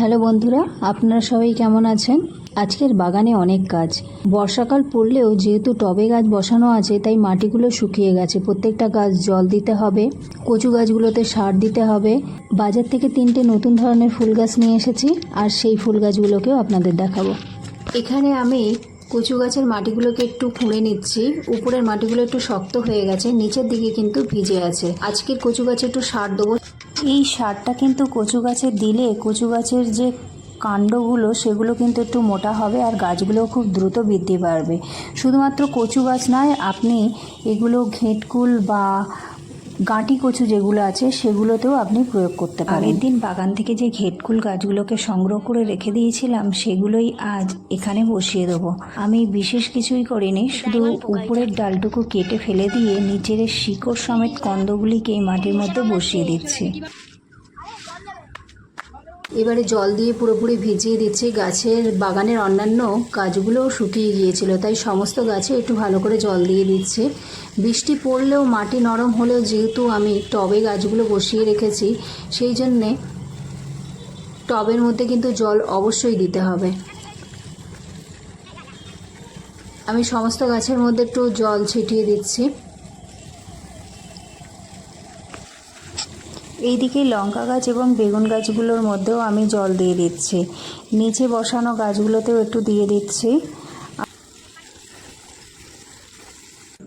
Hello বন্ধুরা, আপনারা সবাই কেমন আছেন? আজকের বাগানে অনেক কাজ বর্ষাকাল পড়লেও যেহেতু টবে গাছ বসানো আছে, তাই মাটিগুলো শুকিয়ে গেছে। প্রত্যেকটা গাছ জল দিতে হবে, কচু গাছগুলোতে সার দিতে হবে। বাজার থেকে তিনটে নতুন ধরনের ফুল গাছ নিয়ে এসেছি, আর সেই ফুল গাছগুলোকেও আপনাদের দেখাবো। এখানে আমি কচু গাছের মাটিগুলোকে একটু খুঁড়ে নিচ্ছি। উপরের মাটিগুলো একটু শক্ত হয়ে গেছে, নিচের দিকে কিন্তু ভিজে আছে। আজকের কচু গাছে একটু সার দেবো। এই সারটা কিন্তু কচু গাছে দিলে কচু গাছের যে কাণ্ডগুলো, সেগুলো কিন্তু একটু মোটা হবে আর গাছগুলো খুব দ্রুত বৃদ্ধি পারবে। শুধুমাত্র কচু গাছ নয়, আপনি এগুলো ঘেঁটকুল বা গাঁটি কচু যেগুলো আছে সেগুলোতেও আপনি প্রয়োগ করতে পারেন। আগের দিন বাগান থেকে যে ঘেটকুল গাছগুলোকে সংগ্রহ করে রেখে দিয়েছিলাম সেগুলোই আজ এখানে বসিয়ে দেবো। আমি বিশেষ কিছুই করিনি শুধু উপরের ডালটুকু কেটে ফেলে দিয়ে নিচের শিকড় সমেত কন্দগুলিকে এই মাটির মধ্যে বসিয়ে দিচ্ছি। এবারে জল দিয়ে পুরোপুরি ভিজিয়ে দিচ্ছি। গাছের বাগানের অন্যান্য গাছগুলোও শুকিয়ে গিয়েছিল, তাই সমস্ত গাছে একটু ভালো করে জল দিয়ে দিচ্ছি। বৃষ্টি পড়লেও মাটি নরম হলেও যেহেতু আমি টবে গাছগুলো বসিয়ে রেখেছি, সেই জন্যে টবের মধ্যে কিন্তু জল অবশ্যই দিতে হবে। আমি সমস্ত গাছের মধ্যে একটু জল ছিটিয়ে দিচ্ছি। এইদিকে লঙ্কা গাছ এবং বেগুন গাছগুলোর মধ্যেও আমি জল দিয়ে দিচ্ছি। নিচে বসানো গাছগুলোতেও একটু দিয়ে দিচ্ছি।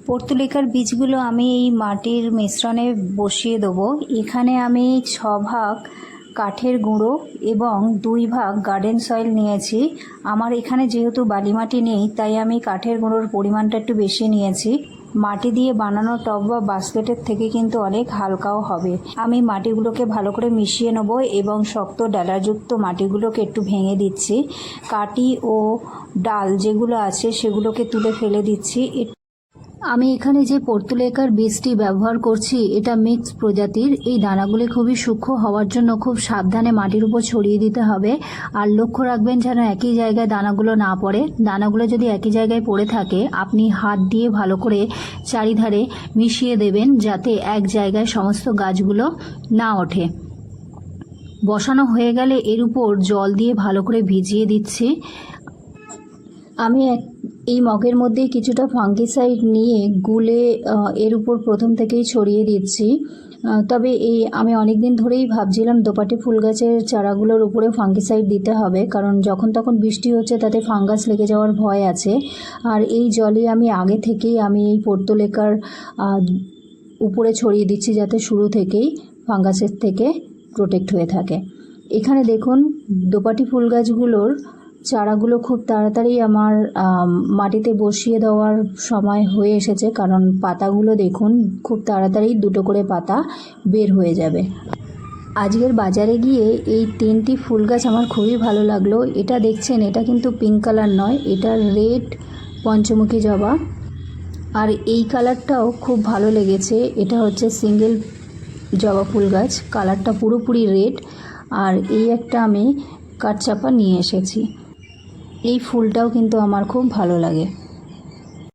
পর্তুলিকার বীজগুলো আমি এই মাটির মিশ্রণে বসিয়ে দেবো। এখানে আমি ছ ভাগ কাঠের গুঁড়ো এবং দুই ভাগ গার্ডেন সয়েল নিয়েছি। আমার এখানে যেহেতু বালি মাটি নেই, তাই আমি কাঠের গুঁড়োর পরিমাণটা একটু বেশি নিয়েছি। মাটি দিয়ে বানানো টব বা বাস্কেটের থেকে কিন্তু অনেক হালকাও হবে। আমি মাটিগুলোকে ভালো করে মিশিয়ে নেব এবং শক্ত ডালাযুক্ত মাটিগুলোকে একটু ভেঙে দিচ্ছি। কাটি ও ডাল যেগুলো আছে সেগুলোকে তুলে ফেলে দিচ্ছি। আমি এখানে যে পর্তুলেকার বীজটি ব্যবহার করছি, এটা মিক্স প্রজাতির। এই দানাগুলি খুবই সূক্ষ্ম হওয়ার জন্য খুব সাবধানে মাটির উপর ছড়িয়ে দিতে হবে আর লক্ষ্য রাখবেন যেন একই জায়গায় দানাগুলো না পড়ে। দানাগুলো যদি একই জায়গায় পড়ে থাকে, আপনি হাত দিয়ে ভালো করে চারিধারে মিশিয়ে দেবেন যাতে এক জায়গায় সমস্ত গাছগুলো না ওঠে। বসানো হয়ে গেলে এর উপর জল দিয়ে ভালো করে ভিজিয়ে দিচ্ছি। আমি এক এই মগের মধ্যে কিছুটা ফাঙ্গিসাইড নিয়ে গুলে এর উপর প্রথম থেকেই ছড়িয়ে দিচ্ছি। তবে এই আমি অনেক দিন ধরেই ভাবছিলাম দোপাটি ফুল গাছের চারাগুলোর উপরে ফাঙ্গিসাইড দিতে হবে, কারণ যখন তখন বৃষ্টি হচ্ছে তাতে ফাঙ্গাস লেগে যাওয়ার ভয় আছে। আর এই জলে আমি আগে থেকেই আমি এই পর্তলেকার উপরে ছড়িয়ে দিচ্ছি যাতে শুরু থেকেই ফাঙ্গাসের থেকে প্রোটেক্ট হয়ে থাকে। এখানে দেখুন, দোপাটি ফুল গাছগুলোর চারাগুলো খুব তাড়াতাড়ি আমার মাটিতে বসিয়ে দেওয়ার সময় হয়ে এসেছে, কারণ পাতাগুলো দেখুন, খুব তাড়াতাড়ি দুটো করে পাতা বের হয়ে যাবে। আজকের বাজারে গিয়ে এই তিনটি ফুল গাছ আমার খুবই ভালো লাগল। এটা দেখছেন, এটা কিন্তু পিঙ্ক কালার নয়, এটা রেড পঞ্চমুখী জবা। আর এই কালারটাও খুব ভালো লেগেছে, এটা হচ্ছে সিঙ্গেল জবা ফুল গাছ, কালারটা পুরোপুরি রেড। আর এই একটা আমি কাঠচাপা নিয়ে এসেছি। এই ফুলটাও কিন্তু আমার খুব ভালো লাগে।